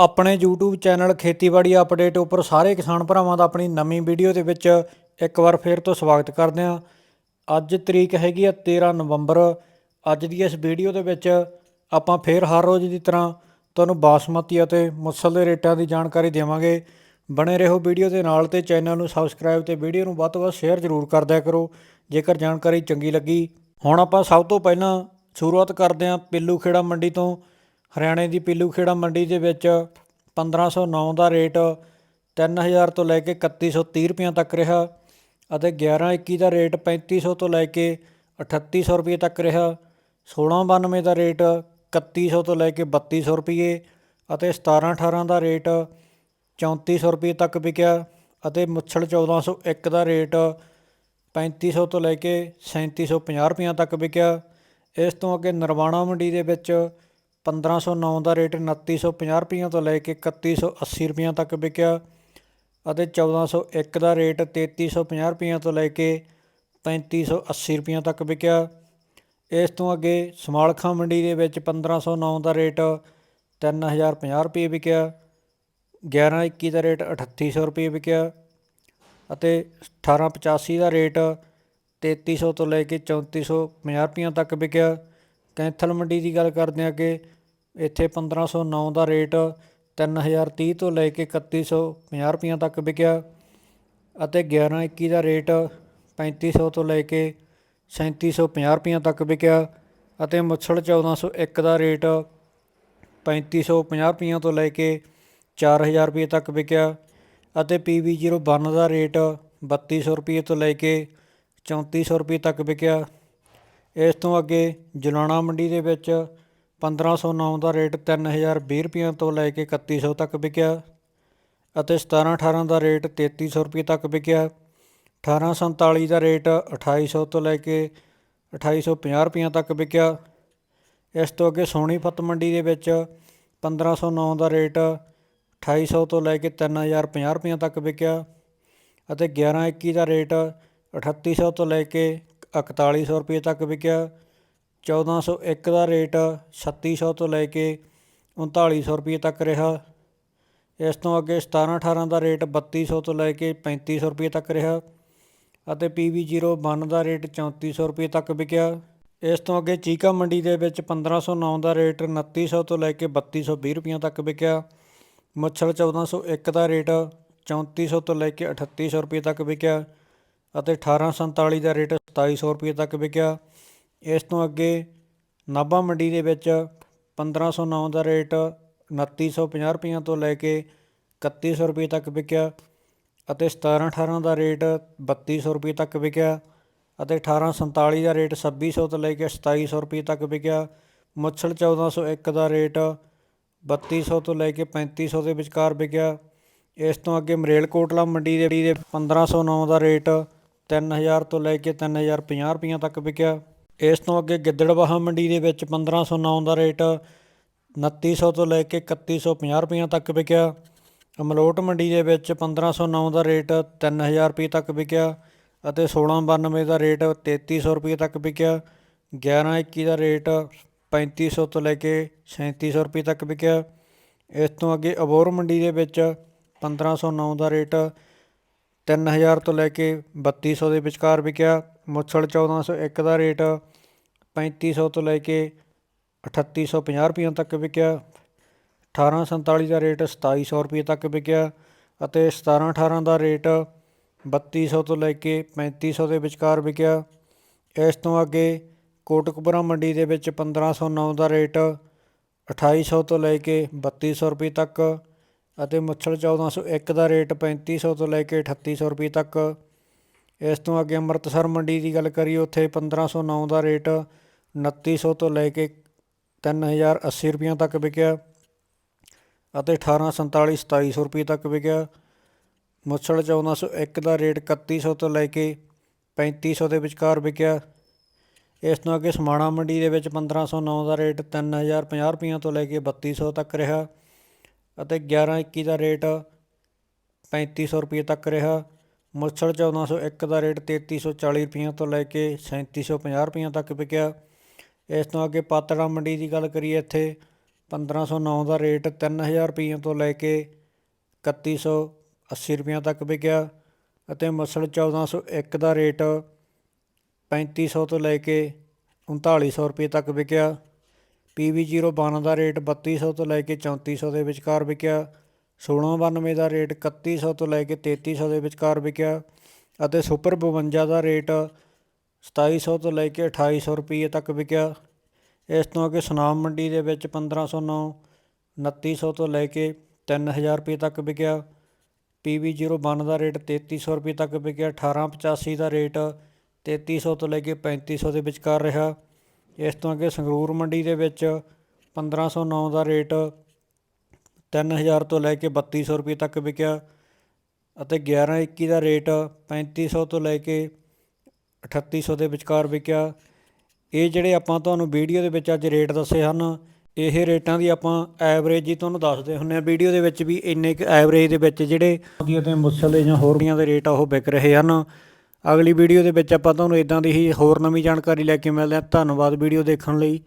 ਆਪਣੇ YouTube channel ਖੇਤੀਬਾੜੀ update ਉੱਪਰ ਸਾਰੇ ਕਿਸਾਨ ਭਰਾਵਾਂ ਦਾ ਆਪਣੀ ਨਵੀਂ ਵੀਡੀਓ ਦੇ ਵਿੱਚ ਇੱਕ ਵਾਰ ਫੇਰ ਤੋਂ ਸਵਾਗਤ ਕਰਦੇ ਹਾਂ। ਅੱਜ ਤਰੀਕ ਹੈਗੀ ਆ 13 ਨਵੰਬਰ। ਅੱਜ ਦੀ ਇਸ ਵੀਡੀਓ ਦੇ ਵਿੱਚ ਆਪਾਂ ਫੇਰ ਹਰ ਰੋਜ਼ ਦੀ ਤਰ੍ਹਾਂ ਤੁਹਾਨੂੰ ਬਾਸਮਤੀ ਅਤੇ ਮੁਸਲ ਦੇ ਰੇਟਾਂ ਦੀ ਜਾਣਕਾਰੀ ਦੇਵਾਂਗੇ। ਬਣੇ ਰਹੋ ਵੀਡੀਓ ਦੇ ਨਾਲ ਤੇ ਚੈਨਲ ਨੂੰ ਸਬਸਕ੍ਰਾਈਬ ਤੇ ਵੀਡੀਓ ਨੂੰ ਵੱਧ ਤੋਂ ਵੱਧ ਸ਼ੇਅਰ ਜ਼ਰੂਰ ਕਰ ਦਿਆ ਕਰੋ, ਜੇਕਰ ਜਾਣਕਾਰੀ ਚੰਗੀ ਲੱਗੀ। ਹੁਣ ਆਪਾਂ ਸਭ ਤੋਂ ਪਹਿਲਾਂ ਸ਼ੁਰੂਆਤ ਕਰਦੇ ਹਾਂ ਪਿੱਲੂ ਖੇੜਾ ਮੰਡੀ ਤੋਂ। ਹਰਿਆਣੇ ਦੀ ਪੀਲੂ ਖੇੜਾ ਮੰਡੀ ਦੇ ਵਿੱਚ 1509 ਦਾ ਰੇਟ 3000 ਤੋਂ ਲੈ ਕੇ 3130 ਰੁਪਏ ਤੱਕ ਰਿਹਾ ਅਤੇ 1121 ਦਾ ਰੇਟ 3500 ਤੋਂ ਲੈ ਕੇ 3800 ਰੁਪਏ ਤੱਕ ਰਿਹਾ। 1692 ਦਾ ਰੇਟ 3100 ਤੋਂ ਲੈ ਕੇ 3200 ਰੁਪਏ ਅਤੇ 1718 ਦਾ ਰੇਟ 3400 ਰੁਪਏ ਤੱਕ ਵਿਕਿਆ ਅਤੇ ਮੁੱਛੜ 1401 ਦਾ ਰੇਟ 3500 ਤੋਂ ਲੈ ਕੇ 3750 ਰੁਪਈਆ ਤੱਕ ਵਿਕਿਆ। ਇਸ ਤੋਂ ਅੱਗੇ ਨਰਵਾਣਾ ਮੰਡੀ ਦੇ ਵਿੱਚ 1509 ਦਾ ਰੇਟ 2950 ਰੁਪਈਆ ਤੋਂ ਲੈ ਕੇ 3180 ਰੁਪਈਆ ਤੱਕ ਵਿਕਿਆ ਅਤੇ 1401 ਦਾ ਰੇਟ 3350 ਰੁਪਈਆ ਤੋਂ ਲੈ ਕੇ 3580 ਰੁਪਈਆ ਤੱਕ ਵਿਕਿਆ। ਇਸ ਤੋਂ ਅੱਗੇ ਸਮਾਲਖਾ ਮੰਡੀ ਦੇ ਵਿੱਚ 1509 ਦਾ ਰੇਟ 3050 ਰੁਪਏ ਵਿਕਿਆ 1121 ਦਾ ਰੇਟ 3800 ਰੁਪਏ ਵਿਕਿਆ ਅਤੇ 1885 ਦਾ ਰੇਟ 3300 ਤੋਂ ਲੈ ਕੇ 3450 ਰੁਪਈਆ ਤੱਕ ਵਿਕਿਆ। ਕੈਂਥਲ ਮੰਡੀ ਦੀ ਗੱਲ ਕਰਦੇ ਹਾਂ ਕਿ ਇੱਥੇ 1509 ਦਾ ਰੇਟ 3030 ਤੋਂ ਲੈ ਕੇ 3150 ਰੁਪਈਆ ਤੱਕ ਵਿਕਿਆ ਅਤੇ 1121 ਦਾ ਰੇਟ 3500 ਤੋਂ ਲੈ ਕੇ 3750 ਰੁਪਈਆ ਤੱਕ ਵਿਕਿਆ ਅਤੇ ਮੁੱਛੜ 1401 ਦਾ ਰੇਟ 3550 ਰੁਪਈਆ ਤੋਂ ਲੈ ਕੇ 4000 ਰੁਪਏ ਤੱਕ ਵਿਕਿਆ ਅਤੇ PV01 ਦਾ ਰੇਟ 3200 ਰੁਪਏ ਤੋਂ ਲੈ ਕੇ 3400 ਰੁਪਏ ਤੱਕ ਵਿਕਿਆ। ਇਸ ਤੋਂ ਅੱਗੇ ਜਲਾਣਾ ਮੰਡੀ ਦੇ ਵਿੱਚ 1509 ਦਾ ਰੇਟ 3020 ਰੁਪਏ ਤੋਂ ਲੈ ਕੇ 3100 ਤੱਕ ਵਿਕਿਆ ਅਤੇ 1718 ਦਾ ਰੇਟ 3300 ਰੁਪਏ ਤੱਕ ਵਿਕਿਆ। 1847 ਦਾ ਰੇਟ 2800 ਤੋਂ ਲੈ ਕੇ 2850 ਰੁਪਏ ਤੱਕ ਵਿਕਿਆ। ਇਸ ਤੋਂ ਅੱਗੇ ਸੋਹਣੀ ਫਤ ਮੰਡੀ ਦੇ ਵਿੱਚ 1509 ਦਾ ਰੇਟ 2800 ਤੋਂ ਲੈ ਕੇ 3050 ਰੁਪਏ ਤੱਕ ਵਿਕਿਆ ਅਤੇ 1121 ਦਾ ਰੇਟ 3800 ਤੋਂ ਲੈ ਕੇ 4100 ਰੁਪਏ ਤੱਕ ਵਿਕਿਆ। 1401 ਦਾ ਰੇਟ ਛੱਤੀ ਸੌ ਤੋਂ ਲੈ ਕੇ 3900 ਰੁਪਏ ਤੱਕ ਰਿਹਾ। ਇਸ ਤੋਂ ਅੱਗੇ 1718 ਦਾ ਰੇਟ ਬੱਤੀ ਸੌ ਤੋਂ ਲੈ ਕੇ ਪੈਂਤੀ ਸੌ ਰੁਪਏ ਤੱਕ ਰਿਹਾ ਅਤੇ PV01 ਦਾ ਰੇਟ ਚੌਂਤੀ ਸੌ ਰੁਪਏ ਤੱਕ ਵਿਕਿਆ। ਇਸ ਤੋਂ ਅੱਗੇ ਚੀਕਾ ਮੰਡੀ ਦੇ ਵਿੱਚ 1509 ਦਾ ਰੇਟ 2900 ਤੋਂ ਲੈ ਕੇ 3220 ਰੁਪਈਆਂ ਤੱਕ ਵਿਕਿਆ। ਮੁੱਛੜ 1401 ਦਾ ਰੇਟ 3400 ਤੋਂ ਲੈ ਕੇ 3800 ਰੁਪਏ ਤੱਕ ਵਿਕਿਆ ਅਤੇ 1847 ਦਾ ਰੇਟ 2700 ਰੁਪਏ ਤੱਕ ਵਿਕਿਆ। ਇਸ ਤੋਂ ਅੱਗੇ ਨਾਭਾ ਮੰਡੀ ਦੇ ਵਿੱਚ 1509 ਦਾ ਰੇਟ 2950 ਰੁਪਈਆ ਤੋਂ ਲੈ ਕੇ 3100 ਰੁਪਏ ਤੱਕ ਵਿਕਿਆ ਅਤੇ 1718 ਦਾ ਰੇਟ 3200 ਰੁਪਏ ਤੱਕ ਵਿਕਿਆ ਅਤੇ 1847 ਦਾ ਰੇਟ 2600 ਤੋਂ ਲੈ ਕੇ 2700 ਰੁਪਏ ਤੱਕ ਵਿਕਿਆ। ਮੁੱਛੜ 1401 ਦਾ ਰੇਟ 3200 ਤੋਂ ਲੈ ਕੇ 3500 ਦੇ ਵਿਚਕਾਰ ਵਿਕਿਆ। ਇਸ ਤੋਂ ਅੱਗੇ ਮਰੇਲਕੋਟਲਾ ਮੰਡੀ ਦੇ ਦੇ 1509 ਦਾ ਰੇਟ 3000 ਤੋਂ ਲੈ ਕੇ 3050 ਰੁਪਈਆ ਤੱਕ ਵਿਕਿਆ। ਇਸ ਤੋਂ ਅੱਗੇ ਗਿੱਦੜਬਾਹਾ ਮੰਡੀ ਦੇ ਵਿੱਚ 1509 ਦਾ ਰੇਟ 2900 ਤੋਂ ਲੈ ਕੇ 3150 ਰੁਪਈਆ ਤੱਕ ਵਿਕਿਆ। ਅਮਲੋਟ ਮੰਡੀ ਦੇ ਵਿੱਚ 1509 ਦਾ ਰੇਟ 3000 ਰੁਪਏ ਤੱਕ ਵਿਕਿਆ ਅਤੇ 1692 ਦਾ ਰੇਟ 3300 ਰੁਪਏ ਤੱਕ ਵਿਕਿਆ। 1121 ਦਾ ਰੇਟ 3500 ਤੋਂ ਲੈ ਕੇ 3700 ਰੁਪਏ ਤੱਕ ਵਿਕਿਆ। ਇਸ ਤੋਂ ਅੱਗੇ ਅਬੋਰ ਮੰਡੀ ਦੇ ਵਿੱਚ 1509 ਦਾ ਰੇਟ 3000 ਤੋਂ ਲੈ ਕੇ 3200 ਦੇ ਵਿਚਕਾਰ ਵਿਕਿਆ। ਮੁੱਛੜ 1401 ਦਾ ਰੇਟ ਪੈਂਤੀ ਸੌ ਤੋਂ ਲੈ ਕੇ ਅਠੱਤੀ ਸੌ ਪੰਜਾਹ ਰੁਪਈਆਂ ਤੱਕ ਵਿਕਿਆ। 1847 ਦਾ ਰੇਟ ਸਤਾਈ ਸੌ ਰੁਪਏ ਤੱਕ ਵਿਕਿਆ ਅਤੇ 1718 ਦਾ ਰੇਟ ਬੱਤੀ ਸੌ ਤੋਂ ਲੈ ਕੇ ਪੈਂਤੀ ਸੌ ਦੇ ਵਿਚਕਾਰ ਵਿਕਿਆ। ਇਸ ਤੋਂ ਅੱਗੇ ਕੋਟਕਪੁਰਾ ਮੰਡੀ ਦੇ ਵਿੱਚ 1509 ਦਾ ਰੇਟ 2800 ਤੋਂ ਲੈ ਕੇ 3200 ਰੁਪਏ ਤੱਕ ਅਤੇ ਮੁੱਛੜ 1401 ਦਾ ਰੇਟ 3500 ਤੋਂ ਲੈ ਕੇ 3800 ਰੁਪਏ ਤੱਕ। ਇਸ ਤੋਂ ਅੱਗੇ ਅੰਮ੍ਰਿਤਸਰ ਮੰਡੀ ਦੀ ਗੱਲ ਕਰੀਏ, ਉੱਥੇ 1509 ਦਾ ਰੇਟ 2900 ਤੋਂ ਲੈ ਕੇ 3080 ਰੁਪਏ ਤੱਕ ਵਿਕਿਆ ਅਤੇ 1847 2700 ਰੁਪਏ ਤੱਕ ਵਿਕਿਆ। ਮੁੱਛੜ 1401 ਦਾ ਰੇਟ 3100 ਤੋਂ ਲੈ ਕੇ 3500 ਦੇ ਵਿਚਕਾਰ ਵਿਕਿਆ। ਇਸ ਤੋਂ ਅੱਗੇ ਸਮਾਣਾ ਮੰਡੀ ਦੇ ਵਿੱਚ 1509 ਦਾ ਰੇਟ 3050 ਰੁਪਈਆ ਤੋਂ ਲੈ ਕੇ 3200 ਤੱਕ ਰਿਹਾ ਅਤੇ 1121 ਦਾ ਰੇਟ 3500 ਰੁਪਏ ਤੱਕ ਰਿਹਾ। ਮੁੱਛੜ 1401 ਦਾ ਰੇਟ 3340 ਰੁਪਈਆ ਤੋਂ ਲੈ ਕੇ 3750 ਰੁਪਈਆ ਤੱਕ ਵਿਕਿਆ। ਇਸ ਤੋਂ ਅੱਗੇ ਪਾਤੜਾ ਮੰਡੀ ਦੀ ਗੱਲ ਕਰੀਏ ਇੱਥੇ 1509 ਦਾ ਰੇਟ 3000 ਰੁਪਈਏ ਤੋਂ ਲੈ ਕੇ 3180 ਰੁਪਈਆਂ ਤੱਕ ਵਿਕਿਆ ਅਤੇ ਮਸਲ 1401 ਦਾ ਰੇਟ 3500 ਤੋਂ ਲੈ ਕੇ 3900 ਰੁਪਏ ਤੱਕ ਵਿਕਿਆ। PV 012 ਦਾ ਰੇਟ 3200 ਤੋਂ ਲੈ ਕੇ 3400 ਦੇ ਵਿਚਕਾਰ ਵਿਕਿਆ। 1692 ਦਾ ਰੇਟ 3100 ਤੋਂ ਲੈ ਕੇ 3300 ਦੇ ਵਿਚਕਾਰ ਵਿਕਿਆ ਅਤੇ ਸੁਪਰ 52 ਦਾ ਰੇਟ 2700 ਤੋਂ ਲੈ ਕੇ 2800 ਰੁਪਏ ਤੱਕ ਵਿਕਿਆ। ਇਸ ਤੋਂ ਅੱਗੇ ਸੁਨਾਮ ਮੰਡੀ ਦੇ ਵਿੱਚ 1509 2900 ਤੋਂ ਲੈ ਕੇ 3000 ਰੁਪਏ ਤੱਕ ਵਿਕਿਆ। PV 012 ਦਾ ਰੇਟ 3300 ਰੁਪਏ ਤੱਕ ਵਿਕਿਆ। 1885 ਦਾ ਰੇਟ 3300 ਤੋਂ ਲੈ ਕੇ 3500 ਦੇ ਵਿਚਕਾਰ ਰਿਹਾ। ਇਸ ਤੋਂ ਅੱਗੇ ਸੰਗਰੂਰ ਮੰਡੀ ਦੇ ਵਿੱਚ 1509 ਦਾ ਰੇਟ 3000 ਤੋਂ ਲੈ ਕੇ 3200 ਰੁਪਏ ਤੱਕ ਵਿਕਿਆ ਅਤੇ 1121 ਦਾ ਰੇਟ 3500 ਤੋਂ ਲੈ ਕੇ 3800 ਦੇ ਵਿਚਕਾਰ ਵਿਕਿਆ। ਇਹ ਜਿਹੜੇ ਆਪਾਂ ਤੁਹਾਨੂੰ ਵੀਡੀਓ ਦੇ ਵਿੱਚ ਅੱਜ ਰੇਟ ਦੱਸੇ ਹਨ, ਇਹ ਰੇਟਾਂ ਦੀ ਆਪਾਂ ਐਵਰੇਜ ਹੀ ਤੁਹਾਨੂੰ ਦੱਸਦੇ ਹੁੰਨੇ ਆ ਵੀਡੀਓ ਦੇ ਵਿੱਚ ਵੀ ਇੰਨੇ ਕੁ ਐਵਰੇਜ ਦੇ ਵਿੱਚ ਜਿਹੜੇ ਦੀਆਂ ਤੇ ਮੁੱਸਲ ਦੇ ਜਾਂ ਹੋਰ ਦੀਆਂ ਦੇ ਰੇਟ ਆ, ਉਹ ਵਿਕ ਰਹੇ ਹਨ। ਅਗਲੀ ਵੀਡੀਓ ਦੇ ਵਿੱਚ ਆਪਾਂ ਤੁਹਾਨੂੰ ਇਦਾਂ ਦੀ ਹੀ ਹੋਰ ਨਵੀਂ ਜਾਣਕਾਰੀ ਲੈ ਕੇ ਮਿਲਦੇ ਹਾਂ। ਧੰਨਵਾਦ ਵੀਡੀਓ ਦੇਖਣ ਲਈ।